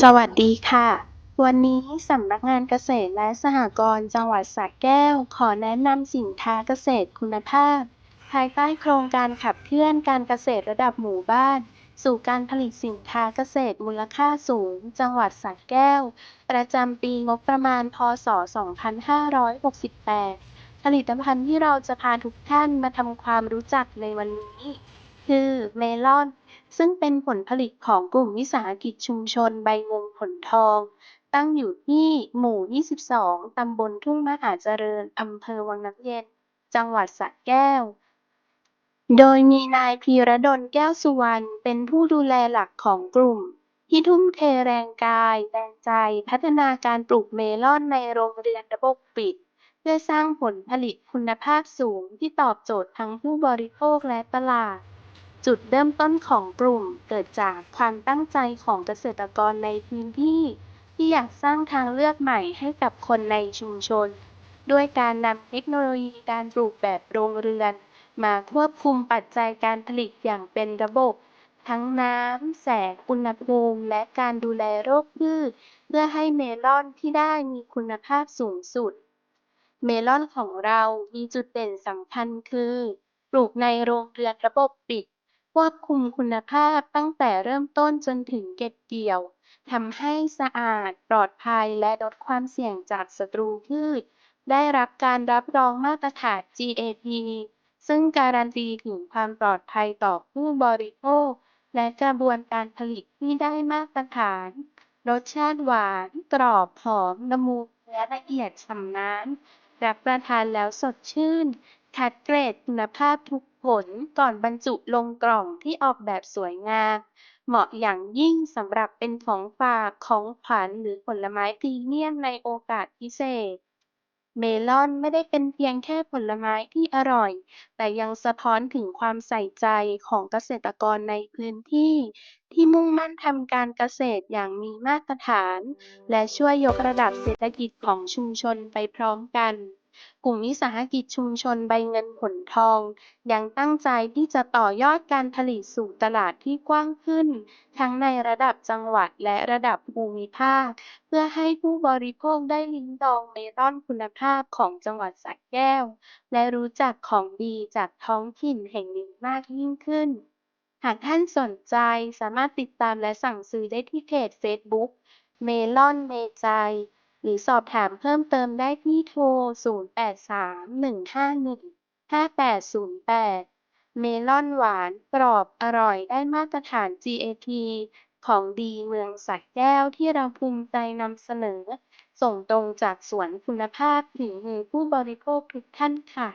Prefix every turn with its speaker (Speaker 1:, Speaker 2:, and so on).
Speaker 1: สวัสดีค่ะ วันนี้สำนักงานเกษตรและสหกรณ์จังหวัดสระแก้ว ขอแนะนำสินค้าเกษตรคุณภาพ ภายใต้โครงการขับเคลื่อนการเกษตรระดับหมู่บ้าน สู่การผลิตสินค้าเกษตรมูลค่าสูง จังหวัดสระแก้ว ประจำปีงบประมาณ พ.ศ.2568 ผลิตภัณฑ์ที่เราจะพาทุกท่านมาทำความรู้จักในวันนี้ คือเมลอน ซึ่งเป็นผลผลิตของกลุ่มวิสาหกิจชุมชนใบงงผลทอง ตั้งอยู่ที่หมู่ 22 ตำบลทุ่งมหาเจริญ อำเภอวังน้ำเย็น จังหวัดสระแก้ว โดยมีนายพีระดลแก้วสุวรรณเป็นผู้ดูแลหลักของกลุ่ม ที่ทุ่มเทแรงกาย แรงใจ พัฒนาการปลูกเมลอนในโรงเรือนระบบปิดเพื่อสร้างผลผลิตคุณภาพสูงที่ตอบโจทย์ทั้งผู้บริโภคและตลาด จุดเริ่มต้นของกลุ่มเกิดจากความตั้งใจของเกษตรกรในพื้นที่ ที่อยากสร้างทางเลือกใหม่ให้กับคนในชุมชน ด้วยการนำเทคโนโลยีการปลูกแบบโรงเรือน มาควบคุมปัจจัยการผลิตอย่างเป็นระบบ ทั้งน้ำ แสง อุณหภูมิ และการดูแลโรคพืช เพื่อให้เมลอนที่ได้มีคุณภาพสูงสุด เมลอนของเรามีจุดเด่นสำคัญคือ ปลูกในโรงเรือนระบบปิด ควบคุมคุณภาพตั้งแต่เริ่มต้นจนถึงเก็บเกี่ยว ทำให้สะอาด ปลอดภัย และลดความเสี่ยงจากศัตรูพืช ได้รับการรับรองมาตรฐาน GAP ซึ่งการันตีถึงความปลอดภัยต่อผู้บริโภค และกระบวนการผลิตที่ได้มาตรฐาน รสชาติหวาน กรอบหอมละมุนและละเอียดฉ่ำน้ำรับประทานแล้วสดชื่น คัดเกรดคุณภาพทุก ผลก่อนบรรจุลงกล่องที่ออกแบบสวยงาม เหมาะอย่างยิ่งสำหรับเป็นของฝากของขวัญหรือผลไม้พรีเมียมในโอกาสพิเศษ เมลอนไม่ได้เป็นเพียงแค่ผลไม้ที่อร่อย แต่ยังสะท้อนถึงความใส่ใจของเกษตรกรในพื้นที่ ที่มุ่งมั่นทำการเกษตรอย่างมีมาตรฐาน และช่วยยกระดับเศรษฐกิจของชุมชนไปพร้อมกัน กลุ่มวิสาหกิจชุมชนใบเงินผลทอง ยังตั้งใจที่จะต่อยอดการผลิตสู่ตลาดที่กว้างขึ้น ทั้งในระดับจังหวัดและระดับภูมิภาค เพื่อให้ผู้บริโภคได้ลิ้มลองเมลอนคุณภาพของจังหวัดสระแก้ว และรู้จักของดีจากท้องถิ่นแห่งนี้มากยิ่งขึ้น หากท่านสนใจสามารถติดตามและสั่งซื้อได้ที่เพจเฟซบุ๊กเมลอนเมใจ หรือสอบถามเพิ่มเติมได้ที่โทร 0831515808 เมลอนหวานกรอบอร่อยได้มาตรฐาน GAP ของดีเมืองสักแก้วที่เราภูมิใจนำเสนอ ส่งตรงจากสวนคุณภาพถึงมือผู้บริโภคทุกท่านค่ะ